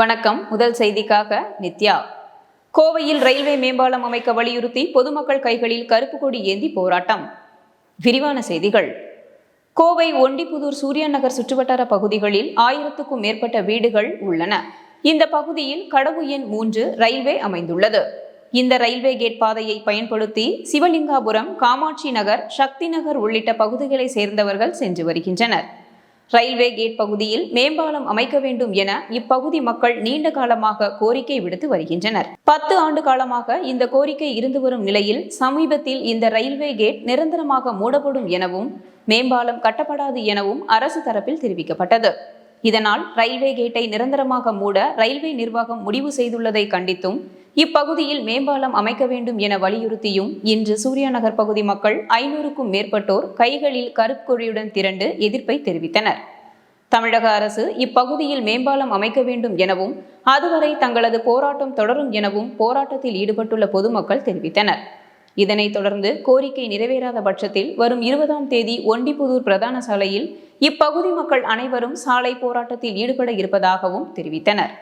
வணக்கம். முதல் செய்திக்காக நித்யா. கோவையில் ரயில்வே மேம்பாலம் அமைக்க வலியுறுத்தி பொதுமக்கள் கைகளில் கருப்பு கொடி ஏந்தி போராட்டம். விரிவான செய்திகள். கோவை ஒண்டிப்புதூர் சூரியன் நகர் சுற்றுவட்டார பகுதிகளில் ஆயிரத்துக்கும் மேற்பட்ட வீடுகள் உள்ளன. இந்த பகுதியில் கடவு எண் மூன்று ரயில்வே அமைந்துள்ளது. இந்த ரயில்வே கேட் பாதையை பயன்படுத்தி சிவலிங்காபுரம் காமாட்சி நகர் சக்தி நகர் உள்ளிட்ட பகுதிகளை சேர்ந்தவர்கள் சென்று வருகின்றனர். ரயில்வே கேட் பகுதியில் மேம்பாலம் அமைக்க வேண்டும் என இப்பகுதி மக்கள் நீண்ட காலமாக கோரிக்கை விடுத்து வருகின்றனர். பத்து ஆண்டு காலமாக இந்த கோரிக்கை இருந்து வரும் நிலையில் சமீபத்தில் இந்த ரயில்வே கேட் நிரந்தரமாக மூடப்படும் எனவும் மேம்பாலம் கட்டப்படாது எனவும் அரசு தரப்பில் தெரிவிக்கப்பட்டது. இதனால் ரயில்வே கேட்டை நிரந்தரமாக மூட ரயில்வே நிர்வாகம் முடிவு செய்துள்ளதை கண்டித்தும் இப்பகுதியில் மேம்பாலம் அமைக்க வேண்டும் என வலியுறுத்தியும் இன்று சூர்யாநகர் பகுதி மக்கள் ஐநூறுக்கும் மேற்பட்டோர் கைகளில் கருப்பொழியுடன் திரண்டு எதிர்ப்பை தெரிவித்தனர். தமிழக அரசு இப்பகுதியில் மேம்பாலம் அமைக்க வேண்டும் எனவும் அதுவரை தங்களது போராட்டம் தொடரும் எனவும் போராட்டத்தில் ஈடுபட்டுள்ள பொதுமக்கள் தெரிவித்தனர். இதனைத் தொடர்ந்து கோரிக்கை நிறைவேறாத பட்சத்தில் வரும் இருபதாம் தேதி ஒண்டிப்புதூர் பிரதான சாலையில் இப்பகுதி மக்கள் அனைவரும் சாலை போராட்டத்தில் ஈடுபட இருப்பதாகவும் தெரிவித்தனர்.